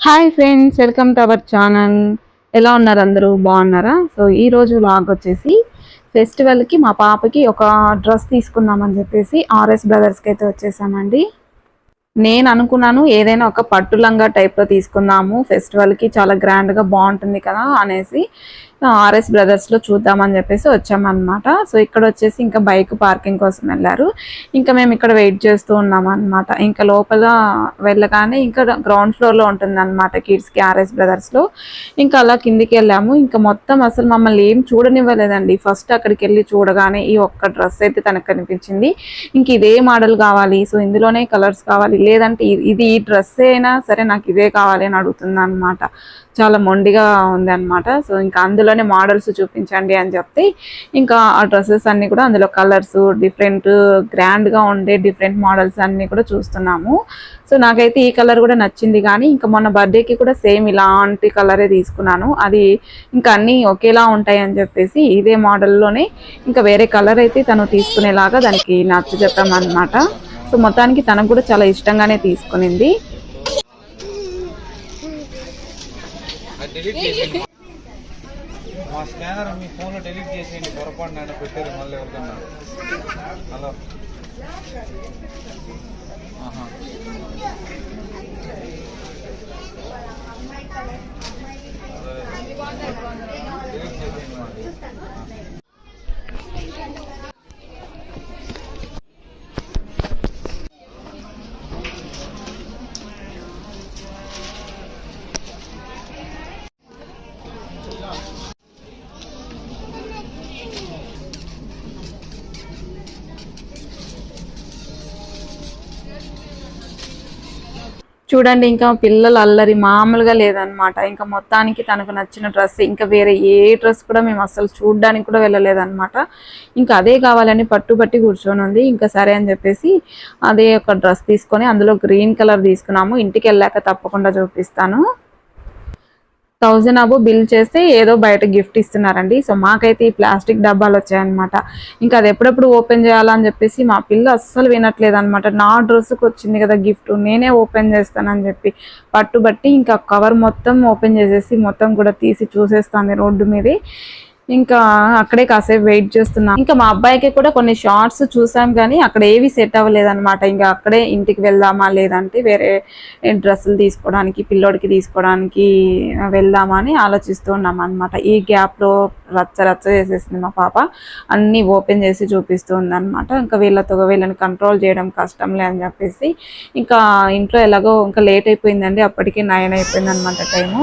Hi friends welcome to our channel. ఎలా ఉన్నారు అందరూ? బాగున్నారా? సో ఈరోజు లాగ్ వచ్చేసి ఫెస్టివల్కి మా పాపకి ఒక డ్రెస్ తీసుకుందామని చెప్పేసి ఆర్ఎస్ బ్రదర్స్కి అయితే వచ్చేసామండి. నేను అనుకున్నాను ఏదైనా ఒక పట్టు లంగా టైప్లో తీసుకుందాము. ఫెస్టివల్కి చాలా గ్రాండ్గా బాగుంటుంది కదా అనేసి ఆర్ఎస్ బ్రదర్స్లో చూద్దామని చెప్పేసి వచ్చామన్నమాట. సో ఇక్కడ వచ్చేసి ఇంకా బైక్ పార్కింగ్ కోసం వెళ్ళారు. ఇంకా మేము ఇక్కడ వెయిట్ చేస్తూ ఉన్నాం అనమాట ఇంకా లోపల వెళ్ళగానే ఇంకా గ్రౌండ్ ఫ్లోర్లో ఉంటుంది అనమాట కిడ్స్కి ఆర్ఎస్ బ్రదర్స్లో ఇంకా అలా కిందికి వెళ్ళాము. ఇంకా మొత్తం అసలు మమ్మల్ని ఏం చూడనివ్వలేదండి. ఫస్ట్ అక్కడికి వెళ్ళి చూడగానే ఈ ఒక్క డ్రెస్ అయితే తనకు కనిపించింది. ఇంక ఇదే మోడల్ కావాలి. సో ఇందులోనే కలర్స్ కావాలి. లేదంటే ఇది ఈ డ్రెస్ అయినా సరే నాకు ఇదే కావాలి అని అడుగుతుంది అనమాట చాలా మొండిగా ఉంది అనమాట సో ఇంకా అందులోనే మోడల్స్ చూపించండి అని చెప్తే ఇంకా ఆ డ్రెస్సెస్ అన్ని కూడా అందులో కలర్స్ డిఫరెంట్ గ్రాండ్గా ఉండే డిఫరెంట్ మోడల్స్ అన్ని కూడా చూస్తున్నాము. సో నాకైతే ఈ కలర్ కూడా నచ్చింది కానీ ఇంకా మొన్న బర్త్డేకి కూడా సేమ్ ఇలాంటి కలరే తీసుకున్నాను. అది ఇంకా అన్నీ ఒకేలా ఉంటాయి అని చెప్పేసి ఇదే మోడల్లోనే ఇంకా వేరే కలర్ అయితే తను తీసుకునేలాగా దానికి నచ్చ చెప్పామన్నమాట. సో మొత్తానికి తనకు కూడా చాలా ఇష్టంగానే తీసుకునింది. డిలీట్ చేసేయండి. మా స్కానర్ మీ ఫోన్లో డిలీట్ చేసేయండి. పొరపాటు నేను పెట్టేది మళ్ళీ ఎవరికన్నా. హలో. చూడండి ఇంకా పిల్లలు అల్లరి మామూలుగా లేదనమాట ఇంకా మొత్తానికి తనకు నచ్చిన డ్రెస్ ఇంకా వేరే ఏ డ్రెస్ కూడా మేము అసలు చూడడానికి కూడా వెళ్ళలేదనమాట ఇంకా అదే కావాలని పట్టుబట్టి కూర్చొని ఉంది. ఇంకా సరే అని చెప్పేసి అదే ఒక డ్రెస్ తీసుకొని అందులో గ్రీన్ కలర్ తీసుకున్నాము. ఇంటికి వెళ్ళాక తప్పకుండా చూపిస్తాను. థౌజండ్ అబో బిల్ చేస్తే ఏదో బయట గిఫ్ట్ ఇస్తున్నారండి. సో మాకైతే ఈ ప్లాస్టిక్ డబ్బాలు వచ్చాయన్నమాట. ఇంకా అది ఎప్పుడెప్పుడు ఓపెన్ చేయాలని చెప్పేసి మా పిల్ల అస్సలు వినట్లేదు అనమాట నా డ్రెస్కి వచ్చింది కదా గిఫ్ట్ నేనే ఓపెన్ చేస్తానని చెప్పి పట్టుబట్టి ఇంకా కవర్ మొత్తం ఓపెన్ చేసేసి మొత్తం కూడా తీసి చూసేస్తాను రోడ్డు మీదే. ఇంకా అక్కడే కాసేపు వెయిట్ చేస్తున్నాం. ఇంకా మా అబ్బాయికి కూడా కొన్ని షార్ట్స్ చూసాం కానీ అక్కడ ఏవి సెట్ అవ్వలేదు అనమాట ఇంకా అక్కడే ఇంటికి వెళ్దామా లేదంటే వేరే డ్రెస్సులు తీసుకోవడానికి పిల్లోడికి తీసుకోవడానికి వెళ్దామా అని ఆలోచిస్తూ ఉన్నాం అనమాట ఈ గ్యాప్లో రచ్చ రచ్చ చేసేసింది మా పాప. అన్నీ ఓపెన్ చేసి చూపిస్తూ ఉందన్నమాట. ఇంకా వీళ్ళతో వీళ్ళని కంట్రోల్ చేయడం కష్టంలే అని చెప్పేసి ఇంకా ఇంట్లో ఎలాగో ఇంకా లేట్ అయిపోయిందండి. అప్పటికే నైన్ అయిపోయింది అనమాట టైము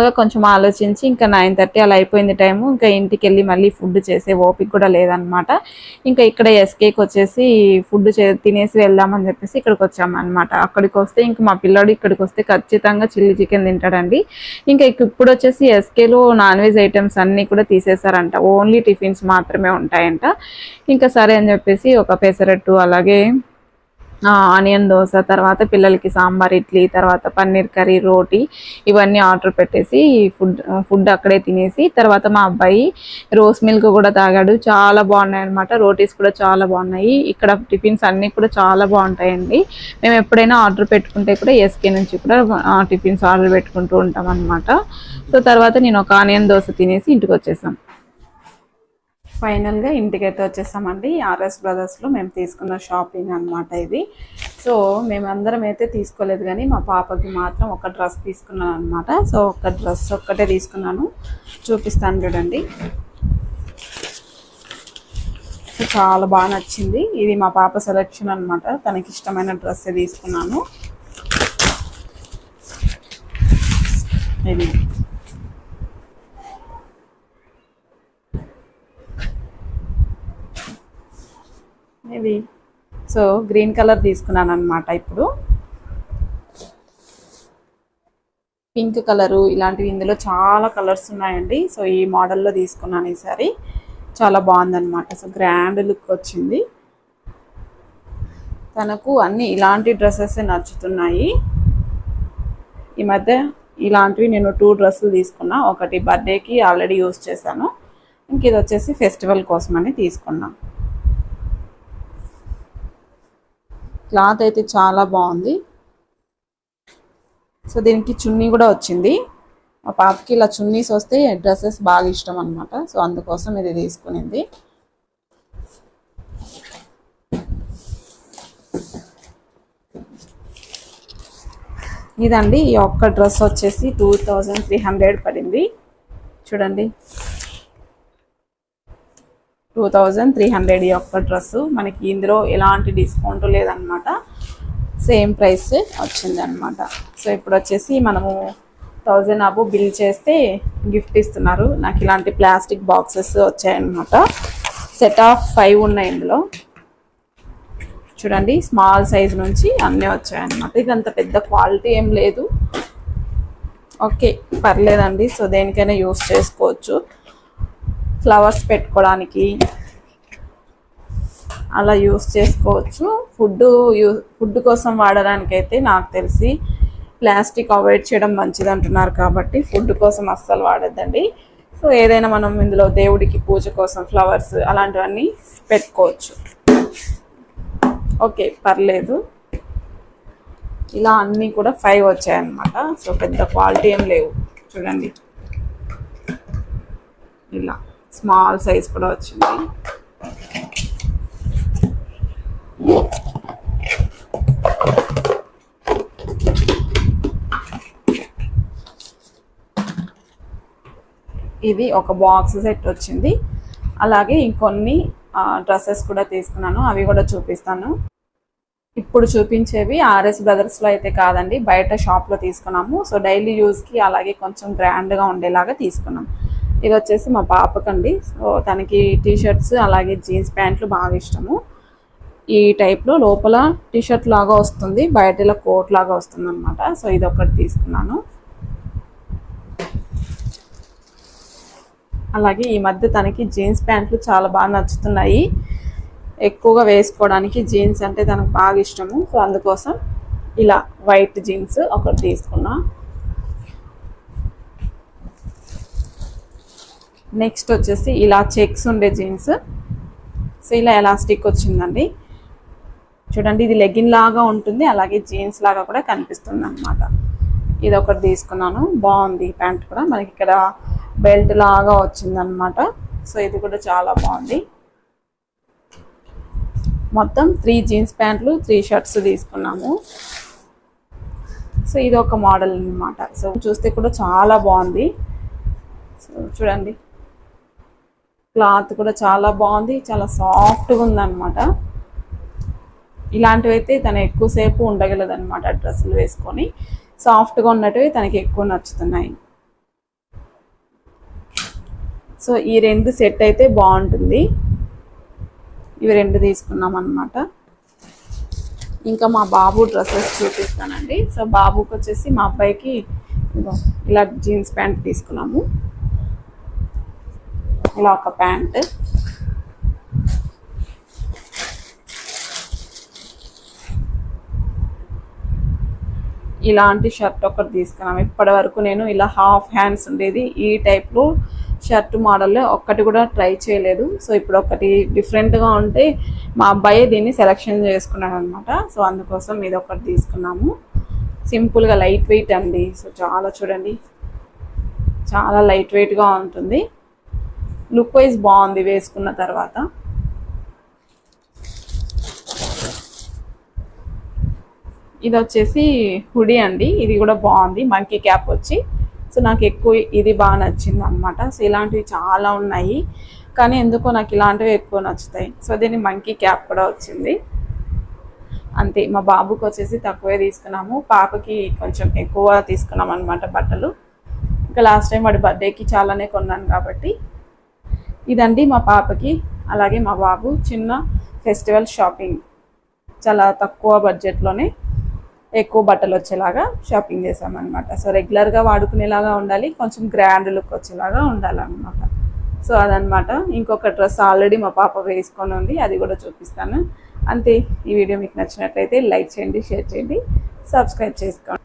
గా కొంచెం ఆలోచించి ఇంకా నైన్ థర్టీ అలా అయిపోయింది టైము ఇంకా ఇంటికి వెళ్ళి మళ్ళీ ఫుడ్ చేసే ఓపిక కూడా లేదనమాట ఇంకా ఇక్కడ ఎస్కేకి వచ్చేసి ఫుడ్ చే తినేసి వెళ్దామని చెప్పేసి ఇక్కడికి వచ్చామన్నమాట. అక్కడికి వస్తే ఇంకా మా పిల్లోడు ఇక్కడికి వస్తే ఖచ్చితంగా చిల్లీ చికెన్ తింటాడండి. ఇంకా ఇక ఇప్పుడు వచ్చేసి ఎస్కేలో నాన్ వెజ్ ఐటమ్స్ అన్నీ కూడా తీసేశారంట. ఓన్లీ టిఫిన్స్ మాత్రమే ఉంటాయంట. ఇంకా సరే అని చెప్పేసి ఒక పెసరట్టు అలాగే ఆనియన్ దోశ తర్వాత పిల్లలకి సాంబార్ ఇడ్లీ తర్వాత పన్నీర్ కర్రీ రోటీ ఇవన్నీ ఆర్డర్ పెట్టేసి ఫుడ్ ఫుడ్ అక్కడే తినేసి తర్వాత మా అబ్బాయి రోస్ మిల్క్ కూడా తాగాడు. చాలా బాగున్నాయి అనమాట రోటీస్ కూడా చాలా బాగున్నాయి. ఇక్కడ టిఫిన్స్ అన్నీ కూడా చాలా బాగుంటాయండి. మేము ఎప్పుడైనా ఆర్డర్ పెట్టుకుంటే కూడా ఎస్కే నుంచి కూడా టిఫిన్స్ ఆర్డర్ పెట్టుకుంటూ ఉంటాం అనమాట సో తర్వాత నేను ఒక ఆనియన్ దోశ తినేసి ఇంటికి వచ్చేసాను ఫైనల్గా ఇంటికైతే వచ్చేసామండి. ఆర్ఎస్ బ్రదర్స్లో మేము తీసుకున్న షాపింగ్ అన్నమాట ఇది. సో మేమందరం అయితే తీసుకోలేదు కానీ మా పాపకి మాత్రం ఒక డ్రెస్ తీసుకున్నాను అనమాట సో ఒక డ్రెస్ ఒక్కటే తీసుకున్నాను. చూపిస్తాను చూడండి. సో చాలా బాగా నచ్చింది. ఇది మా పాప సెలెక్షన్ అన్నమాట. తనకి ఇష్టమైన డ్రెస్ తీసుకున్నాను ఇది ఇది సో గ్రీన్ కలర్ తీసుకున్నాను అనమాట ఇప్పుడు. పింక్ కలరు ఇలాంటివి ఇందులో చాలా కలర్స్ ఉన్నాయండి. సో ఈ మోడల్లో తీసుకున్నాను ఈసారి చాలా బాగుందన్నమాట. సో గ్రాండ్ లుక్ వచ్చింది. తనకు అన్ని ఇలాంటి డ్రెస్సెస్ నచ్చుతున్నాయి. ఈ మధ్య ఇలాంటివి నేను టూ డ్రెస్సులు తీసుకున్నా. ఒకటి బర్త్డేకి ఆల్రెడీ యూస్ చేశాను. ఇంక ఇది వచ్చేసి ఫెస్టివల్ కోసమని తీసుకున్నాను క్లాత్ అయితే చాలా బాగుంది. సో దీనికి చున్నీ కూడా వచ్చింది. మా పాపకి ఇలా చున్నీస్ వస్తే డ్రెస్సెస్ బాగా ఇష్టం అనమాట సో అందుకోసం ఇది తీసుకునింది. ఇదండి ఈ ఒక్క డ్రెస్ వచ్చేసి టూ థౌజండ్ త్రీ హండ్రెడ్ పడింది. చూడండి. టూ థౌజండ్ త్రీ హండ్రెడ్ యొక్క డ్రెస్. మనకి ఇందులో ఎలాంటి డిస్కౌంట్ లేదనమాట సేమ్ ప్రైస్ వచ్చింది అనమాట సో ఇప్పుడు వచ్చేసి మనము థౌజండ్ అబు బిల్ చేస్తే గిఫ్ట్ ఇస్తున్నారు. నాకు ఇలాంటి ప్లాస్టిక్ బాక్సెస్ వచ్చాయన్నమాట. సెట్ ఆఫ్ ఫైవ్ ఉన్నాయి ఇందులో. చూడండి స్మాల్ సైజ్ నుంచి అన్నీ వచ్చాయన్నమాట. ఇది అంత పెద్ద క్వాలిటీ ఏం లేదు. ఓకే పర్లేదండి. సో దేనికైనా యూస్ చేసుకోవచ్చు. ఫ్లవర్స్ పెట్టుకోవడానికి అలా యూస్ చేసుకోవచ్చు. ఫుడ్ యూ ఫుడ్ కోసం వాడడానికి అయితే నాకు తెలిసి ప్లాస్టిక్ అవాయిడ్ చేయడం మంచిది అంటున్నారు కాబట్టి ఫుడ్ కోసం అస్సలు వాడద్దండి. సో ఏదైనా మనం ఇందులో దేవుడికి పూజ కోసం ఫ్లవర్స్ అలాంటివన్నీ పెట్టుకోవచ్చు. ఓకే పర్లేదు. ఇలా అన్నీ కూడా ఫైవ్ వచ్చాయన్నమాట. సో పెద్ద క్వాలిటీ ఏం లేవు. చూడండి. ఇలా. స్మాల్ సైజ్ కూడా వచ్చింది. ఇది ఒక బాక్స్ సెట్ వచ్చింది. అలాగే ఇంకొన్ని డ్రెస్సెస్ కూడా తీసుకున్నాను. అవి కూడా చూపిస్తాను. ఇప్పుడు చూపించేవి ఆర్ఎస్ బ్రదర్స్లో అయితే కాదండి. బయట షాప్లో తీసుకున్నాము. సో డైలీ యూజ్కి అలాగే కొంచెం గ్రాండ్గా ఉండేలాగా తీసుకున్నాం. ఇది వచ్చేసి మా పాపకండి. సో తనకి టీ షర్ట్స్ అలాగే జీన్స్ ప్యాంట్లు బాగా ఇష్టము. ఈ టైప్లో లోపల టీ షర్ట్ లాగా వస్తుంది. బయట ఇలా కోట్ లాగా వస్తుంది అనమాట సో ఇది ఒకటి తీసుకున్నాను. అలాగే ఈ మధ్య తనకి జీన్స్ ప్యాంట్లు చాలా బాగా నచ్చుతున్నాయి. ఎక్కువగా వేసుకోవడానికి జీన్స్ అంటే తనకు బాగా ఇష్టము. సో అందుకోసం ఇలా వైట్ జీన్స్ ఒకటి తీసుకున్నా. నెక్స్ట్ వచ్చేసి ఇలా చెక్స్ ఉండే జీన్స్. సో ఇలా ఎలాస్టిక్ వచ్చిందండి. చూడండి ఇది లెగిన్ లాగా ఉంటుంది అలాగే జీన్స్ లాగా కూడా కనిపిస్తుంది అనమాట ఇది ఒకటి తీసుకున్నాను బాగుంది ప్యాంట్ కూడా. మనకి ఇక్కడ బెల్ట్ లాగా వచ్చిందనమాట సో ఇది కూడా చాలా బాగుంది. మొత్తం త్రీ జీన్స్ ప్యాంట్లు త్రీ షర్ట్స్ తీసుకున్నాము. సో ఇది ఒక మోడల్ అనమాట సో చూస్తే కూడా చాలా బాగుంది. సో చూడండి. క్లాత్ కూడా చాలా బాగుంది చాలా సాఫ్ట్గా ఉందన్నమాట. ఇలాంటివి అయితే తను ఎక్కువసేపు ఉండగలదనమాట డ్రెస్సులు వేసుకొని. సాఫ్ట్గా ఉన్నటివి తనకి ఎక్కువ నచ్చుతున్నాయి. సో ఈ రెండు సెట్ అయితే బాగుంటుంది. ఇవి రెండు తీసుకున్నాం అనమాట ఇంకా మా బాబు డ్రెస్సెస్ చూపిస్తానండి. సో బాబుకి వచ్చేసి మా అబ్బాయికి ఇలా జీన్స్ ప్యాంట్ తీసుకున్నాము. ఇలా ఒక ప్యాంట్. ఇలాంటి షర్ట్ ఒకటి తీసుకున్నాము ఇప్పటి వరకు నేను ఇలా హాఫ్ హ్యాండ్స్ ఉండేది. ఈ టైప్లో షర్ట్ మోడల్ ఒక్కటి కూడా ట్రై చేయలేదు. సో ఇప్పుడు ఒకటి డిఫరెంట్గా ఉంటే మా అబ్బాయి దీన్ని సెలెక్షన్ చేసుకున్నాడు అనమాట సో అందుకోసం ఇది ఒకటి తీసుకున్నాము. సింపుల్గా లైట్ వెయిట్ అండి. సో చాలా చూడండి. చాలా లైట్ వెయిట్గా ఉంటుంది. లుక్ వైజ్ బాగుంది వేసుకున్న తర్వాత. ఇది వచ్చేసి హుడీ అండి. ఇది కూడా బాగుంది. మంకీ క్యాప్ వచ్చి. సో నాకు ఎక్కువ ఇది బాగా నచ్చింది అనమాట సో ఇలాంటివి చాలా ఉన్నాయి. కానీ ఎందుకో నాకు ఇలాంటివి ఎక్కువ నచ్చుతాయి. సో దీని మంకీ క్యాప్ కూడా వచ్చింది. అంతే మా బాబుకి వచ్చేసి తక్కువే తీసుకున్నాము. పాపకి కొంచెం ఎక్కువ తీసుకున్నాం అనమాట బట్టలు. ఇంకా లాస్ట్ టైం వాడి బర్త్డేకి చాలానే కొన్నాను కాబట్టి. ఇదండి మా పాపకి అలాగే మా బాబు చిన్న ఫెస్టివల్ షాపింగ్. చాలా తక్కువ బడ్జెట్లోనే ఎక్కువ బట్టలు వచ్చేలాగా షాపింగ్ చేసామన్నమాట సో రెగ్యులర్గా వాడుకునేలాగా ఉండాలి కొంచెం గ్రాండ్ లుక్ వచ్చేలాగా ఉండాలన్నమాట. సో అదనమాట ఇంకొక డ్రెస్ ఆల్రెడీ మా పాప వేసుకొని ఉంది అది కూడా చూపిస్తాను. అంతే ఈ వీడియో మీకు నచ్చినట్లయితే లైక్ చేయండి షేర్ చేయండి సబ్స్క్రైబ్ చేసుకోండి.